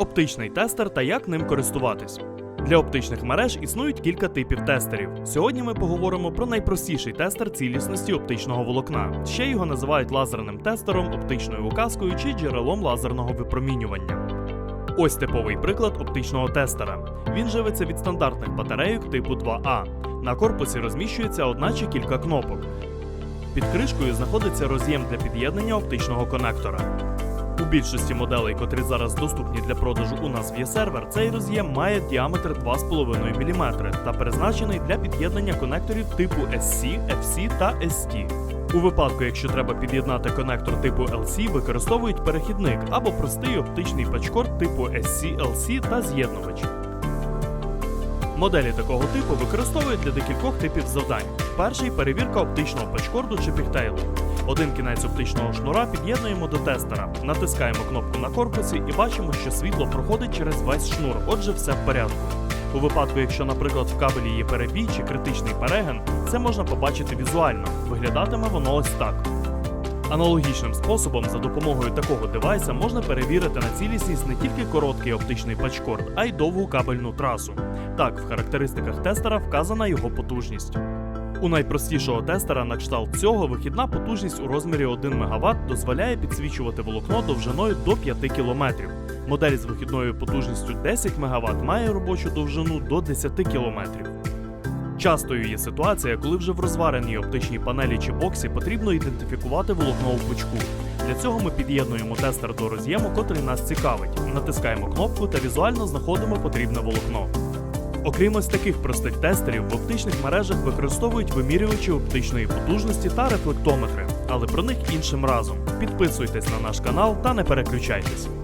Оптичний тестер та як ним користуватись. Для оптичних мереж існують кілька типів тестерів. Сьогодні ми поговоримо про найпростіший тестер цілісності оптичного волокна. Ще його називають лазерним тестером, оптичною указкою чи джерелом лазерного випромінювання. Ось типовий приклад оптичного тестера. Він живиться від стандартних батарейок типу 2А. На корпусі розміщується одна чи кілька кнопок. Під кришкою знаходиться роз'єм для під'єднання оптичного конектора. У більшості моделей, котрі зараз доступні для продажу у нас в сервер, цей роз'єм має діаметр 2,5 мм та призначений для під'єднання конекторів типу SC, FC та ST. У випадку, якщо треба під'єднати конектор типу LC, використовують перехідник або простий оптичний пачкорд типу SC-LC та з'єднувач. Моделі такого типу використовують для декількох типів завдань. Перший перевірка оптичного пачкорду чи пігтейлу. Один кінець оптичного шнура під'єднуємо до тестера, натискаємо кнопку на корпусі і бачимо, що світло проходить через весь шнур, отже, все в порядку. У випадку, якщо, наприклад, в кабелі є перебій чи критичний перегин, це можна побачити візуально. Виглядатиме воно ось так. Аналогічним способом за допомогою такого девайса можна перевірити на цілісність не тільки короткий оптичний пачкорд, а й довгу кабельну трасу. Так, в характеристиках тестера вказана його потужність. У найпростішого тестера на кшталт цього вихідна потужність у розмірі 1 МВт дозволяє підсвічувати волокно довжиною до 5 км. Модель з вихідною потужністю 10 МВт має робочу довжину до 10 км. Частою є ситуація, коли вже в розвареній оптичній панелі чи боксі потрібно ідентифікувати волокно у пучку. Для цього ми під'єднуємо тестер до роз'єму, котрий нас цікавить. Натискаємо кнопку та візуально знаходимо потрібне волокно. Окрім ось таких простих тестерів, в оптичних мережах використовують вимірювачі оптичної потужності та рефлектометри, але про них іншим разом. Підписуйтесь на наш канал та не переключайтесь.